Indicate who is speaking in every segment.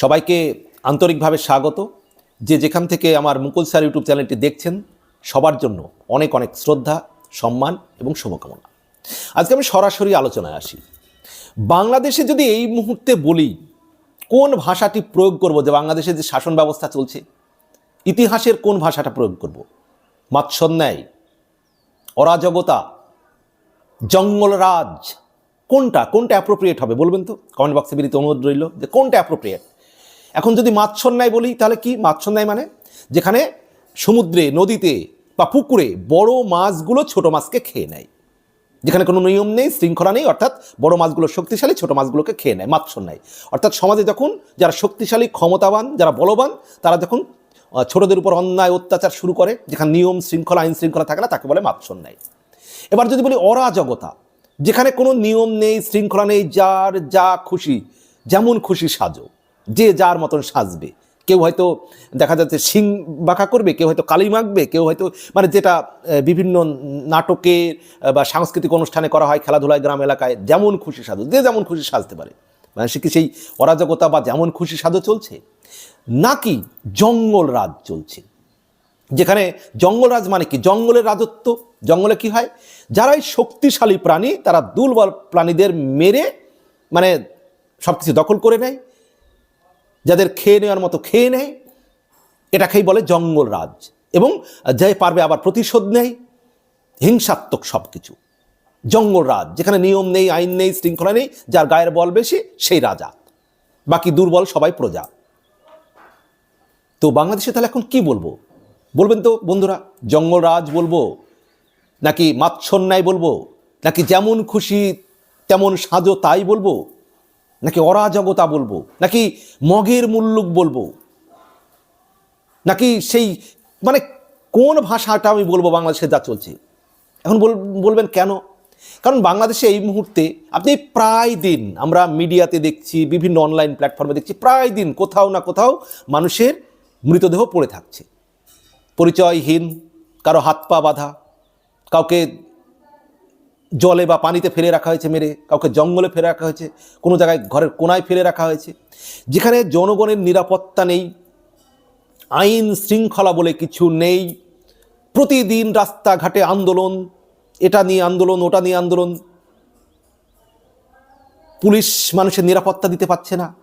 Speaker 1: সবাইকে আন্তরিকভাবে স্বাগত। যে যেখান থেকে আমার মুকুল স্যার ইউটিউব চ্যানেলটি দেখছেন, সবার জন্য অনেক অনেক শ্রদ্ধা, সম্মান এবং শুভকামনা। আজকে আমি সরাসরি আলোচনায় আসি। বাংলাদেশে যদি এই মুহূর্তে বলি, কোন ভাষাটি প্রয়োগ করব? যে বাংলাদেশে যে শাসন ব্যবস্থা চলছে, ইতিহাসের কোন ভাষাটা প্রয়োগ করব? মাৎসন্যায়, অরাজকতা জঙ্গলরাজ কোনটা? কোনটা অ্যাপ্রোপ্রিয়েট হবে? বলবেন তো? কমেন্ট বক্সে বিরিতে অনুরোধ রইল যে কোনটা অ্যাপ্রোপ্রিয়েট এখন যদি মাৎসন্যায় বলি, তাহলে কি? মাৎসন্যায় মানে? যেখানে সমুদ্রে, নদীতে বা পুকুরে বড় মাছগুলো ছোট মাছকে খেয়ে নেয়। যেখানে কোনো নিয়ম নেই, শৃঙ্খলা নেই, অর্থাৎ বড় মাছগুলো শক্তিশালী, ছোট মাছগুলোকে খেয়ে নেয় মাৎসন্যায় অর্থাৎ সমাজে যখন যারা শক্তিশালী, ক্ষমতাবান, যারা বলবান, তারা যখন ছোটদের উপর অন্যায়, অত্যাচার শুরু করে, যেখানে নিয়ম, শৃঙ্খলা, আইন শৃঙ্খলা থাকে না, তাকে বলে মাৎসন্যায় এবার যদি বলি অরাজকতা, যেখানে কোনো নিয়ম নেই, শৃঙ্খলা নেই, যার যা খুশি, যেমন খুশি সাজো। যে যার মতন সাজবে। কেউ হয়তো দেখা যাচ্ছে শিং বাঁকা করবে, কেউ হয়তো কালি মাখবে, কেউ হয়তো মানে যেটা বিভিন্ন নাটকে বা সাংস্কৃতিক অনুষ্ঠানে করা হয় খেলাধুলায় গ্রাম এলাকায়, যেমন খুশি সাজো, যে যেমন খুশি সাজতে পারে। মানে সে কি সেই অরাজকতা বা যেমন খুশি সাজো চলছে? নাকি জঙ্গল রাজ চলছে? যেখানে জঙ্গলরাজ মানে কি? জঙ্গলের রাজত্ব। জঙ্গলে কি হয়? যারাই শক্তিশালী প্রাণী, তারা দুর্বল প্রাণীদের মেরে মানে সব কিছু দখল করে নেয়। যাদের খেয়ে নেওয়ার মতো খেয়ে নেয় এটাকেই বলে জঙ্গল রাজ। এবং যে পারবে আবার প্রতিশোধ নেয় হিংসাত্মক সব কিছু জঙ্গল রাজ, যেখানে নিয়ম নেই, আইন নেই, শৃঙ্খলা নেই, যার গায়ের বল বেশি, সেই রাজা। বাকি দুর্বল সবাই প্রজা। তো বাংলাদেশে তাহলে এখন কি বলব? বলবেন তো বন্ধুরা জঙ্গলরাজ বলব? নাকি মাৎসন্যায় বলব? নাকি যেমন খুশি, তেমন সাজো তাই বলব? নাকি অরাজকতা বলব? নাকি মগের মুল্লুক বলব? নাকি সেই মানে কোন ভাষাটা আমি বলব বাংলাদেশে যা চলছে? এখন বল- বলবেন কেন? কারণ বাংলাদেশে এই মুহূর্তে আপনি প্রায় দিন আমরা মিডিয়াতে দেখছি, বিভিন্ন অনলাইন প্ল্যাটফর্মে দেখছি, প্রায় দিন কোথাও না কোথাও মানুষের মৃতদেহ পড়ে থাকছে। পরিচয়হীন, কারও হাত পা বাঁধা, কাউকে জলে বা পানিতে ফেলে রাখা হয়েছে মেরে, কাউকে জঙ্গলে ফেলে রাখা হয়েছে, কোনো জায়গায় ঘরের কোনায় ফেলে রাখা হয়েছে। যেখানে জনগণের নিরাপত্তা নেই, আইন শৃঙ্খলা বলে কিছু নেই। প্রতিদিন রাস্তাঘাটে আন্দোলন, এটা নিয়ে আন্দোলন, ওটা নিয়ে আন্দোলন। পুলিশ মানুষের নিরাপত্তা দিতে পারছে না।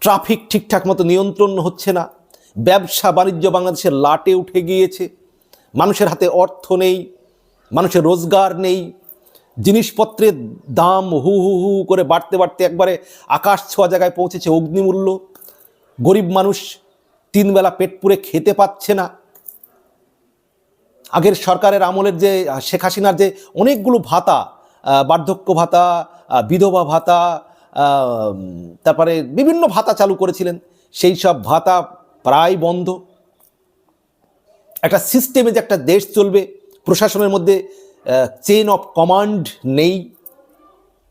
Speaker 1: ট্রাফিক ঠিকঠাক মতো নিয়ন্ত্রণ হচ্ছে না। ব্যবসা, বাণিজ্য বাংলাদেশের লাটে উঠে গিয়েছে। মানুষের হাতে অর্থ নেই। মানুষের রোজগার নেই, জিনিসপত্রের দাম হু হু হু করে বাড়তে বাড়তে একবারে আকাশ ছোঁয়া জায়গায় পৌঁছেছে অগ্নিমূল্য। গরিব মানুষ তিনবেলা পেট পুরে খেতে পাচ্ছে না। আগের সরকারের আমলের যে, শেখ হাসিনার যে অনেকগুলো ভাতা বার্ধক্য ভাতা বিধবা ভাতা তারপরে বিভিন্ন ভাতা চালু করেছিলেন, সেই সব ভাতা প্রায় বন্ধ। একটা সিস্টেমে যে একটা দেশ চলবে প্রশাসনের মধ্যে চেন অফ কমান্ড নেই।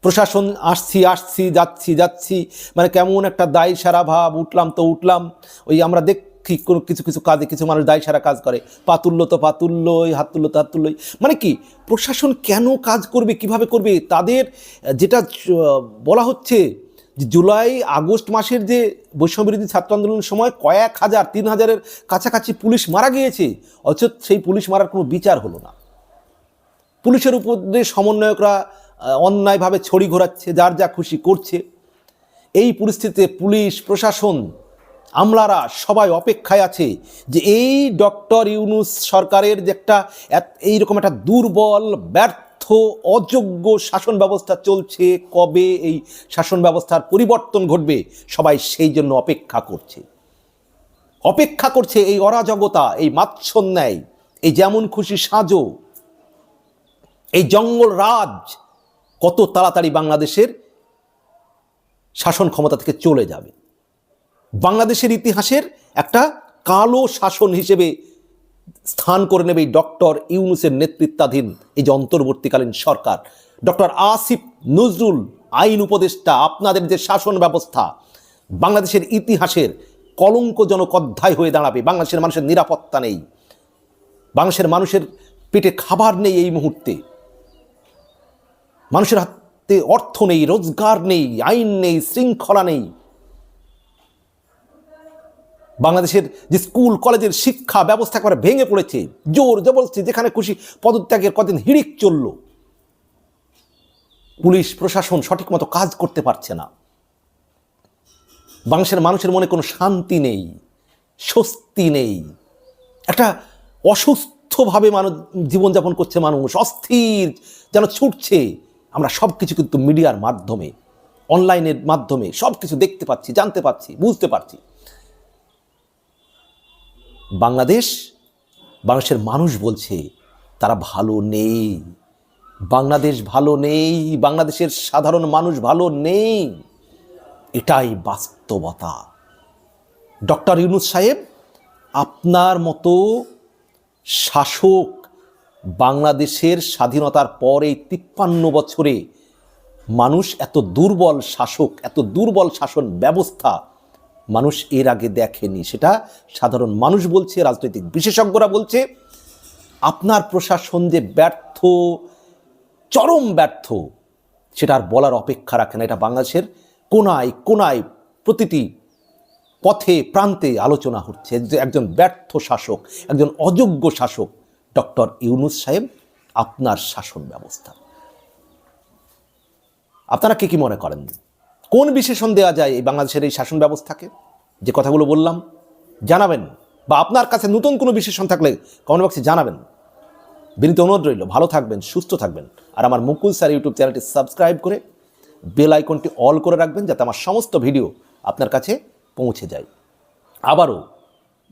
Speaker 1: প্রশাসন, আসছি আসছি, যাচ্ছি যাচ্ছি। মানে কেমন একটা দায় সারা ভাব, উঠলাম তো উঠলাম। ওই আমরা দেখি কোনো কিছু কিছু কাজে, কিছু মানুষ দায় সারা কাজ করে। পাতুল্য তো পাতুল্যই হাত তুল্য তো হাত মানে কি, প্রশাসন কেন কাজ করবে, কীভাবে করবে? তাদের যেটা বলা হচ্ছে জুলাই, আগস্ট মাসের যে বৈষম্যবিরোধী ছাত্র আন্দোলনের সময় কয়েক হাজার, তিন হাজারের কাছাকাছি পুলিশ মারা গিয়েছে, অথচ সেই পুলিশ মারার কোনো বিচার হলো না। পুলিশের উপর দিয়ে সমন্বয়করা অন্যায়ভাবে ছড়ি ঘোরাচ্ছে, যার যা খুশি করছে। এই পরিস্থিতিতে পুলিশ, প্রশাসন, আমলারা সবাই অপেক্ষায় আছে যে এই ডক্টর ইউনুস সরকারের যে একটা এইরকম একটা দুর্বল, ব্যর্থ অযোগ্য শাসন ব্যবস্থা চলছে। কবে এই শাসন ব্যবস্থার পরিবর্তন ঘটবে? সবাই সেই জন্য অপেক্ষা করছে। অপেক্ষা করছে এই অরাজকতা, এই মাৎসন্যায় এই যেমন খুশি সাজো, এই জঙ্গল রাজ কত তাড়াতাড়ি বাংলাদেশের শাসন ক্ষমতা থেকে চলে যাবে। বাংলাদেশের ইতিহাসের একটা কালো শাসন হিসেবে স্থান করে নেবে এই ডক্টর ইউনুসের নেতৃত্বাধীন এই যে অন্তর্বর্তীকালীন সরকার। ডক্টর আসিফ নজরুল আইন উপদেষ্টা, আপনাদের যে শাসন ব্যবস্থা, বাংলাদেশের ইতিহাসের কলঙ্কজনক অধ্যায় হয়ে দাঁড়াবে। বাংলাদেশের মানুষের নিরাপত্তা নেই। বাংলাদেশের মানুষের পেটে খাবার নেই এই মুহূর্তে। মানুষের হাতে অর্থ নেই, রোজগার নেই, আইন নেই, শৃঙ্খলা নেই। বাংলাদেশের যে স্কুল, কলেজের শিক্ষা ব্যবস্থা করে ভেঙে পড়েছে, জোর জবরদস্তি, যেখানে খুশি পদত্যাগের কদিন হিড়িক চলল। পুলিশ, প্রশাসন সঠিক মতো কাজ করতে পারছে না। বাংলাদেশের মানুষের মনে কোনো শান্তি নেই, স্বস্তি নেই। একটা অসুস্থভাবে মানুষ জীবনযাপন করছে মানুষ, অস্থির যেন ছুটছে। আমরা সব কিছু কিন্তু মিডিয়ার মাধ্যমে, অনলাইনের মাধ্যমে সব কিছু দেখতে পাচ্ছি, জানতে পাচ্ছি, বুঝতে পারছি। বাংলাদেশ, বাংলাদেশের মানুষ বলছে, তারা ভালো নেই। বাংলাদেশ ভালো নেই, বাংলাদেশের সাধারণ মানুষ ভালো নেই। এটাই বাস্তবতা। ডক্টর ইউনুস সাহেব, আপনার মতো শাসক বাংলাদেশের স্বাধীনতার পর এই তিপ্পান্ন বছরে মানুষ এত দুর্বল শাসক, এত দুর্বল শাসন ব্যবস্থা মানুষ এর আগে দেখেনি। সেটা সাধারণ মানুষ বলছে, রাজনৈতিক বিশেষজ্ঞরা বলছে। আপনার প্রশাসন যে ব্যর্থ, চরম ব্যর্থ, সেটা আর বলার অপেক্ষা রাখে না। এটা বাংলাদেশের কোনায় কোনায় প্রতিটি পথে, প্রান্তে আলোচনা হচ্ছে। যে একজন ব্যর্থ শাসক, একজন অযোগ্য শাসক, ডক্টর ইউনুস সাহেব, আপনার শাসন ব্যবস্থা। আপনারা কে কি মনে করেন? কোন বিশেষণ দেওয়া যায় এই বাংলাদেশের এই শাসন ব্যবস্থাকে? যে কথাগুলো বললাম, জানাবেন। বা আপনার কাছে নতুন কোনো বিশেষণ থাকলে কমেন্ট বক্সে জানাবেন। বিনীত অনুরোধ রইল, ভালো থাকবেন, সুস্থ থাকবেন। আর আমার মুকুল স্যার ইউটিউব চ্যানেলটি সাবস্ক্রাইব করে বেল আইকনটি অল করে রাখবেন যাতে আমার সমস্ত ভিডিও আপনার কাছে পৌঁছে যায়। আবারও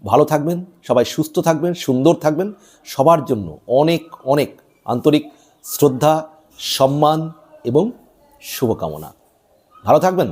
Speaker 1: ভালো থাকবেন, সবাই সুস্থ থাকবেন, সুন্দর থাকবেন। সবার জন্য অনেক অনেক আন্তরিক শ্রদ্ধা, সম্মান এবং শুভকামনা। ভালো থাকবেন।